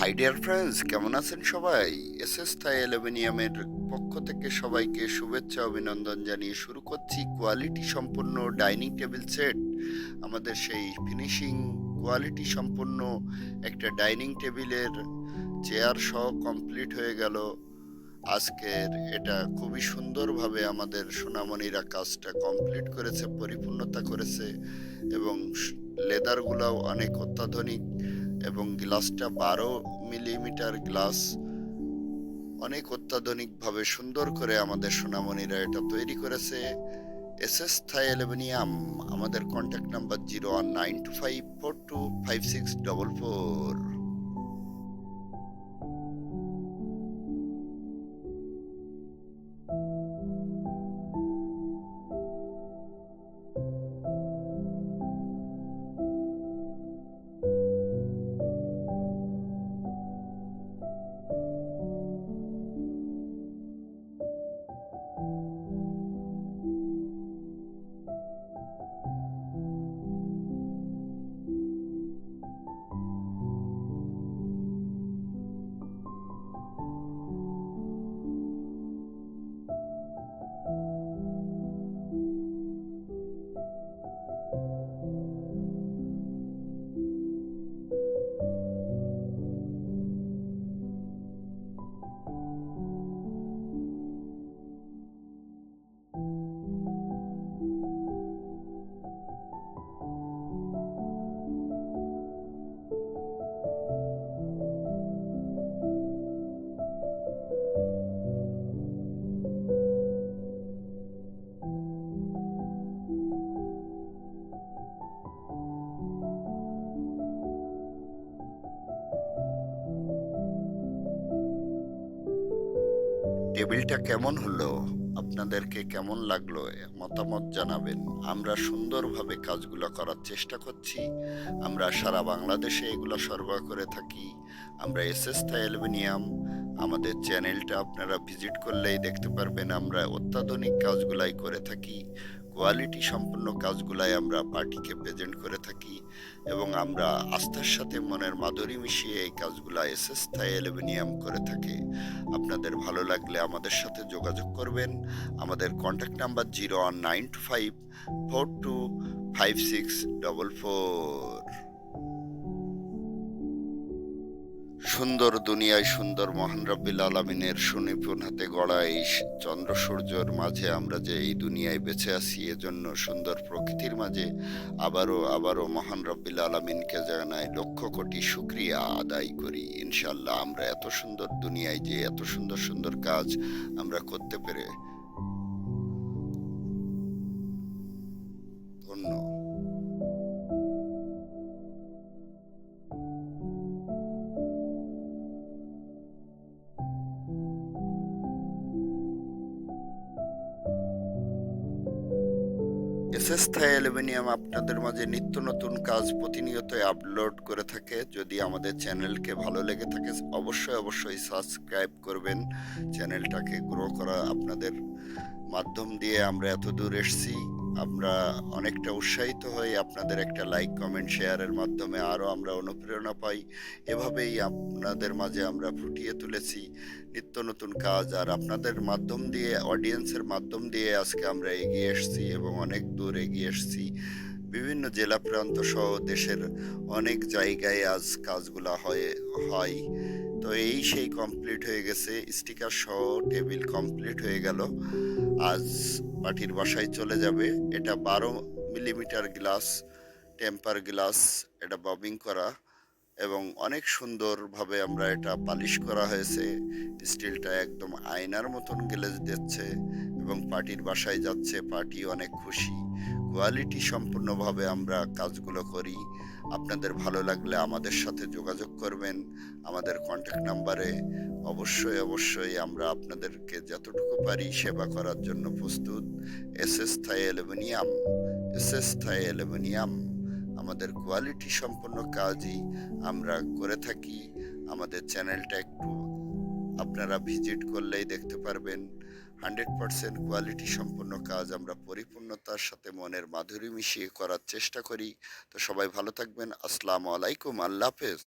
My dear friends কেমন আছেন সবাই? এস এস থাই অ্যালুমিনিয়ামের পক্ষ থেকে সবাইকে শুভেচ্ছা, অভিনন্দন জানিয়ে শুরু করছি কোয়ালিটি সম্পন্ন ডাইনিং টেবিল সেট আমাদের সেই ফিনিশিং কোয়ালিটি সম্পন্ন একটা ডাইনিং টেবিলের চেয়ার সহ কমপ্লিট হয়ে গেল। আজকের এটা খুবই সুন্দরভাবে আমাদের সোনামণিরা কাজটা কমপ্লিট করেছে, পরিপূর্ণতা করেছে এবং লেদারগুলোও অনেক অত্যাধুনিক। এবং গ্লাসটা বারো মিলিমিটার গ্লাস। অনেক অত্যাধুনিকভাবে সুন্দর করে আমাদের সোনামণিরা এটা তৈরি করেছে। এস এস থাই অ্যালুমিনিয়াম, আমাদের contact number zero one nine two five four two five six double four টেবিলটা কেমন হলো? আপনাদেরকে কেমন লাগল? মতামত জানাবেন। আমরা সুন্দরভাবে কাজগুলো করার চেষ্টা করছি। আমরা সারা বাংলাদেশে এগুলো সরবরাহ করে থাকি। আমরা এস এস অ্যালুমিনিয়াম। আমাদের চ্যানেলটা আপনারা ভিজিট করলেই দেখতে পারবেন। আমরা অত্যাধুনিক কাজগুলাই করে থাকি। কোয়ালিটি সম্পন্ন কাজগুলাই আমরা পার্টিকে প্রেজেন্ট করে থাকি এবং আমরা আস্থার সাথে মনের মাধুরী মিশিয়ে এই কাজগুলা এস এস থাই অ্যালুমিনিয়াম করে থাকে। আপনাদের ভালো লাগলে আমাদের সাথে যোগাযোগ করবেন। আমাদের contact number zero one nine two five four two five six double four সুন্দর দুনিয়ায় সুন্দর মহান রব্বিল আলমিনের সুনিপুণ হাতে গড়া এই চন্দ্র সূর্যর মাঝে আমরা যে এই দুনিয়ায় বেঁচে আছি, এজন্য সুন্দর প্রকৃতির মাঝে আবারও আবারও মহান রব্বিল আলমিনকে জানাই লক্ষ কোটি শুক্রিয়া আদায় করি। ইনশাল্লাহ আমরা এত সুন্দর দুনিয়ায় যে এত সুন্দর সুন্দর কাজ আমরা করতে পেরে ধন্য। এসএস থাই অ্যালুমিনিয়াম আপনাদের মাঝে নিত্য নতুন কাজ প্রতিনিয়ত আপলোড করে থাকে। যদি আমাদের চ্যানেলকে ভালো লেগে থাকে, অবশ্যই অবশ্যই সাবস্ক্রাইব করবেন। চ্যানেলটাকে গ্রো করা আপনাদের মাধ্যম দিয়ে আমরা এত দূর এসেছি। আমরা অনেকটা উৎসাহিত হই, আপনাদের একটা লাইক কমেন্ট শেয়ারের মাধ্যমে আরও আমরা অনুপ্রেরণা পাই। এভাবেই আপনাদের মাঝে আমরা ফুটিয়ে তুলেছি নিত্য নতুন কাজ। আর আপনাদের মাধ্যম দিয়ে অডিয়েন্সের মাধ্যম দিয়ে আজকে আমরা এগিয়ে এসেছি এবং অনেক দূর এগিয়ে এসেছি। বিভিন্ন জেলা প্রান্ত সহ দেশের অনেক জায়গায় আজ কাজগুলা হয় হয়। তো এই সেই কমপ্লিট হয়ে গেছে। স্টিকার সহ টেবিল কমপ্লিট হয়ে গেল। আজ পার্টির বাসায় চলে যাবে। এটা বারো মিলিমিটার গ্লাস, টেম্পার গ্লাস, এটা ববিং করা এবং অনেক সুন্দরভাবে আমরা এটা পালিশ করা হয়েছে। স্টিলটা একদম আয়নার মতন গ্লেজ দিচ্ছে এবং পার্টির বাসায় যাচ্ছে, পার্টি অনেক খুশি। কোয়ালিটি সম্পূর্ণভাবে আমরা কাজগুলো করি। আপনাদের ভালো লাগলে আমাদের সাথে যোগাযোগ করবেন। আমাদের কন্ট্যাক্ট নাম্বারে অবশ্যই অবশ্যই আমরা আপনাদেরকে যতটুকু পারি সেবা করার জন্য প্রস্তুত। S S Thai aluminium, S S Thai aluminium আমাদের কোয়ালিটি সম্পন্ন কাজই আমরা করে থাকি। আমাদের চ্যানেলটা একটু আপনারা ভিজিট করলেই দেখতে পারবেন। হান্ড্রেড পারসেন্ট কোয়ালিটি সম্পন্ন কাজ আমরা পরিপূর্ণতার সাথে মনের মাধুরী মিশিয়ে করার চেষ্টা করি। তো সবাই ভালো থাকবেন। আসসালামু আলাইকুম। আল্লাহ হাফেজ।